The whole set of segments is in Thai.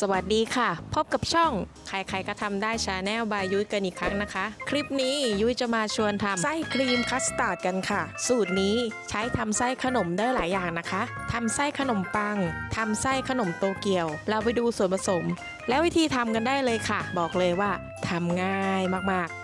สวัสดีค่ะ พบกับช่อง ใครๆก็ทำได้ชาแนลบายยุ้ยกันอีกครั้งนะคะ คลิปนี้ยุ้ยจะมาชวนทำไส้ครีมคัสตาร์ดกันค่ะ สูตรนี้ใช้ทำไส้ขนมได้หลายอย่างนะคะทำไส้ขนมปังทำไส้ขนมโตเกียว เราไปดูส่วนผสม แล้ววิธีทำกันได้เลยค่ะ บอกเลยว่าทำง่ายมากๆ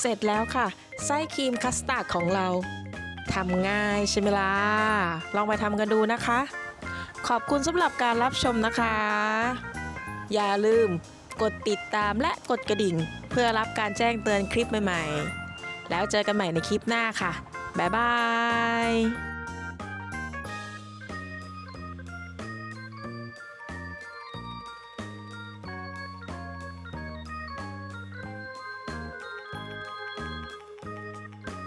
เสร็จแล้วค่ะ ไส้ครีมคัสตาร์ดของเราทำง่ายใช่ไหมล่ะ ลองไปทำกันดูนะคะ ขอบคุณสำหรับการรับชมนะคะ อย่าลืมกดติดตามและกดกระดิ่ง เพื่อรับการแจ้งเตือนคลิปใหม่ ๆ แล้วเจอกันใหม่ในคลิปหน้าค่ะ บ๊ายบาย